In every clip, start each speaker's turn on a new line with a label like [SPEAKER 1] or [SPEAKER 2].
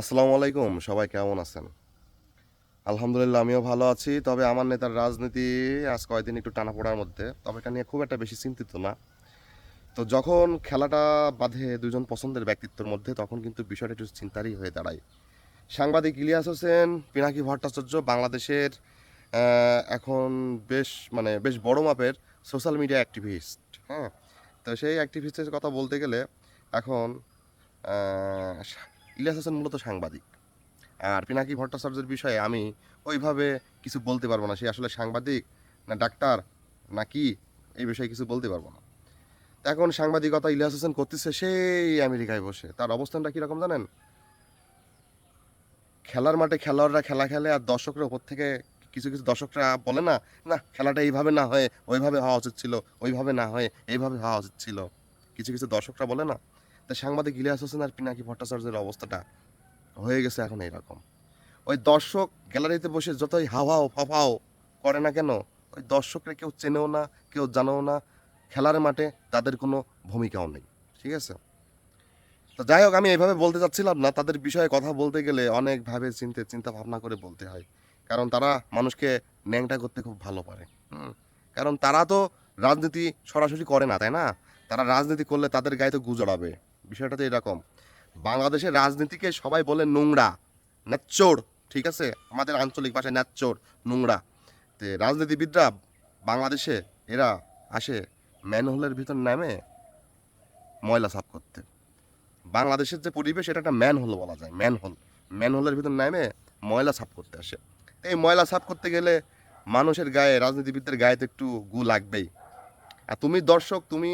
[SPEAKER 1] আসসালামু আলাইকুম, সবাই কেমন আছেন? আলহামদুলিল্লাহ, আমিও ভালো আছি। তবে আমার নেতার রাজনীতি আজ কয়েকদিন একটু টানাপোড়ার মধ্যে। তবে এটা নিয়ে খুব একটা বেশি চিন্তিত না। তো যখন খেলাটা বাঁধে দুজন পছন্দের ব্যক্তিত্বের মধ্যে, তখন কিন্তু বিষয়টা একটু চিন্তারই হয়ে দাঁড়ায়। সাংবাদিক ইলিয়াস হোসেন, পিনাকি ভট্টাচার্য, বাংলাদেশের এখন বেশ মানে বেশ বড় মাপের সোশ্যাল মিডিয়া অ্যাক্টিভিস্ট হ্যাঁ? তো সেই অ্যাক্টিভিস্টের কথা বলতে গেলে এখন ইলিয়াস হোসেন মূলত সাংবাদিক। আর পিনাকি ভট্টাচার্যের বিষয়ে আমি ওইভাবে কিছু বলতে পারব না। সে আসলে সাংবাদিক না ডাক্তার না কি, এই বিষয়ে কিছু বলতে পারব না। এখন সাংবাদিকতা ইলিয়াস হোসেন করতেছে সেই আমেরিকায় বসে। তার অবস্থানটা কীরকম জানেন? খেলার মাঠে খেলোয়াড়রা খেলা খেলে আর দর্শকরা ওপর থেকে কিছু কিছু দর্শকরা বলে না না, খেলাটা এইভাবে না হয়ে, ওইভাবে হওয়া উচিত ছিল, ওইভাবে না হয়ে, এইভাবে হওয়া উচিত ছিল। কিছু কিছু দর্শকরা বলে না তা সাংবাদিক ইলিয়াস হোসেন আর পিনাকি ভট্টাচার্যের অবস্থাটা হয়ে গেছে এখন এইরকম। ওই দর্শক গ্যালারিতে বসে যতই হাওয়াও ফাফাও করে না কেন, ওই দর্শকরা কেউ চেনেও না, কেউ জানেও না, খেলার মাঠে তাদের কোনো ভূমিকাও নেই, ঠিক আছে? তো যাই হোক, আমি এইভাবে বলতে চাচ্ছিলাম না, তাদের বিষয়ে কথা বলতে গেলে অনেকভাবে চিন্তে, চিন্তা ভাবনা করে বলতে হয়। কারণ তারা মানুষকে ন্যাংটা করতে খুব ভালো পারে। কারণ তারা তো রাজনীতি সরাসরি করে না, তাই না? তারা রাজনীতি করলে তাদের গায়ে তো গুজড়াবে বিষয়টা তো এরকম বাংলাদেশের রাজনীতিকে সবাই বলে নোংরা ন্যাচোর ঠিক আছে? আমাদের আঞ্চলিক ভাষায় ন্যাচোর নোংরা। তে রাজনীতিবিদরা বাংলাদেশে এরা আসে ম্যানহোলের ভিতর নামে ময়লা সাফ করতে। বাংলাদেশের যে পরিবেশ, এটা একটা ম্যানহোল বলা যায়, ম্যানহোল। ম্যানহোলের ভিতর নামে ময়লা সাফ করতে আসে। এই ময়লা সাফ করতে গেলে মানুষের গায়ে, রাজনীতিবিদদের গায়ে তো একটু গু লাগবেই। আর তুমি দর্শক, তুমি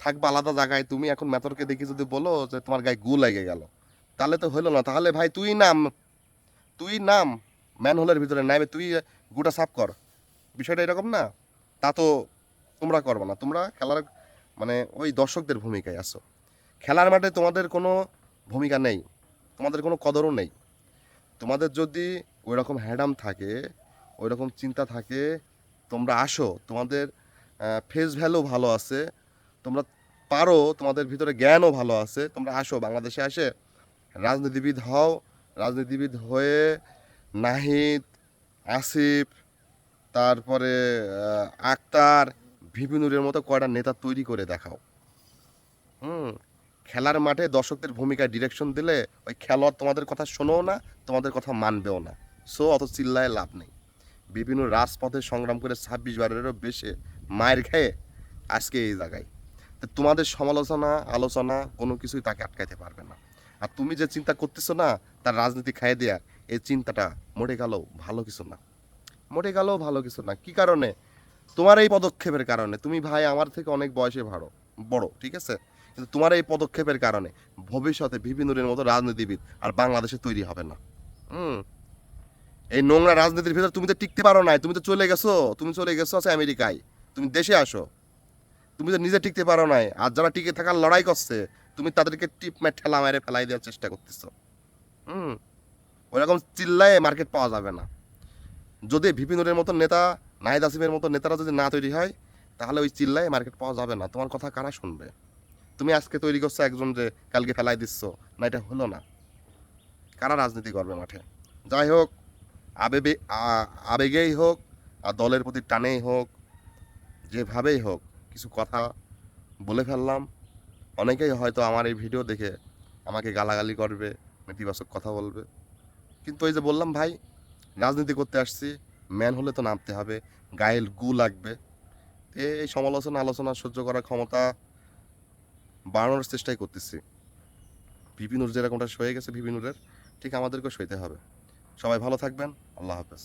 [SPEAKER 1] থাকবে আলাদা জায়গায়, তুমি এখন মেতরকে দেখি যদি বলো যে তোমার গায়ে গু লেগে গেল, তাহলে তো হলো না। তাহলে ভাই তুই নাম তুই নাম ম্যানহোলের ভিতরে নামে তুই গুটা সাফ কর। বিষয়টা এরকম না, তা তো তোমরা করবে না। তোমরা খেলার মানে ওই দর্শকদের ভূমিকায় আসো খেলার মাঠে তোমাদের কোনো ভূমিকা নেই, তোমাদের কোনো কদরও নেই। তোমাদের যদি ওই রকম হ্যাডাম থাকে ওই রকম চিন্তা থাকে, তোমরা আসো, তোমাদের ফেস ভ্যালু ভালো আছে তোমরা পারো, তোমাদের ভিতরে জ্ঞানও ভালো আছে, তোমরা আসো, বাংলাদেশে আসে, রাজনীতিবিদ হও, রাজনীতিবিদ হয়ে নাহিদ, আসিফ, তারপরে আক্তার, ভিপিনুরের মতো কয়টা নেতা তৈরি করে দেখাও। হুম, খেলার মাঠে দর্শকদের ভূমিকায় ডিরেকশন দিলে ওই খেলোয়াড় তোমাদের কথা শোনেও না, তোমাদের কথা মানবেও না। সো অত চিল্লায় লাভ নেই। বিভিন্ন রাজপথে সংগ্রাম করে ছাব্বিশ বারেরও বেশি মায়ের খেয়ে আজকে এই জায়গায়। তোমাদের সমালোচনা, আলোচনা কোনো কিছুই তাকে আটকাইতে পারবে না। আর তুমি যে চিন্তা করতেছো না, তার রাজনীতি খাইয়ে দেয়া, এই চিন্তাটা মরে গেলেও ভালো কিছু না। মরে গেলেও ভালো কিছু না। কি কারণে? তোমার এই পদক্ষেপের কারণে। তুমি ভাই, আমার থেকে অনেক বয়সে ভালো বড়, ঠিক আছে? কিন্তু তোমার এই পদক্ষেপের কারণে ভবিষ্যতে বিভিন্নদের মতো রাজনীতিবিদ আর বাংলাদেশে তৈরি হবে না। হুম। এই নোংরা রাজনীতির ভিতরে তুমি তো টিকতে পারো না তুমি তো চলে গেছো, তুমি চলে গেছো আছে আমেরিকায়। তুমি দেশে আসো। তুমি তো নিজে টিকতে পারো নাই। আর যারা টিকে থাকার লড়াই করছে, তুমি তাদেরকে টিপ ম্যাট ঠেলা মেরে ফেলাই দেওয়ার চেষ্টা করতেছো। হুম। ওইরকম চিল্লায় মার্কেট পাওয়া যাবে না। যদি ভিপিনুরের মতো নেতা, নাহিদ আসিমের মতো নেতারা যদি না তৈরি হয়, তাহলে ওই চিল্লায় মার্কেট পাওয়া যাবে না। তোমার কথা কারা শুনবে? তুমি আজকে তৈরি করছ একজন যে কালকে ফেলাই দিচ্ছ, না এটা হলো না। কারা রাজনীতি করবে মাঠে? যাই হোক, আবেগে আবেগেই হোক, আর দলের প্রতি টানেই হোক, যেভাবেই হোক কিছু কথা বলে ফেললাম। অনেকেই হয়তো আমার এই ভিডিও দেখে আমাকে গালাগালি করবে, নেতিবাচক কথা বলবে। কিন্তু ওই যে বললাম, ভাই, রাজনীতি করতে আসছি, ম্যান হলে তো নামতে হবে গায়েল গু লাগবে। এই সমালোচনা, আলোচনা সহ্য করার ক্ষমতা বাড়ানোর চেষ্টাই করতেছি। ভিপিনুর যেরকমটা সয়ে গেছে ভিপিনুরের ঠিক আমাদেরকেও সইতে হবে। সবাই ভালো থাকবেন, আল্লাহ হাফেজ।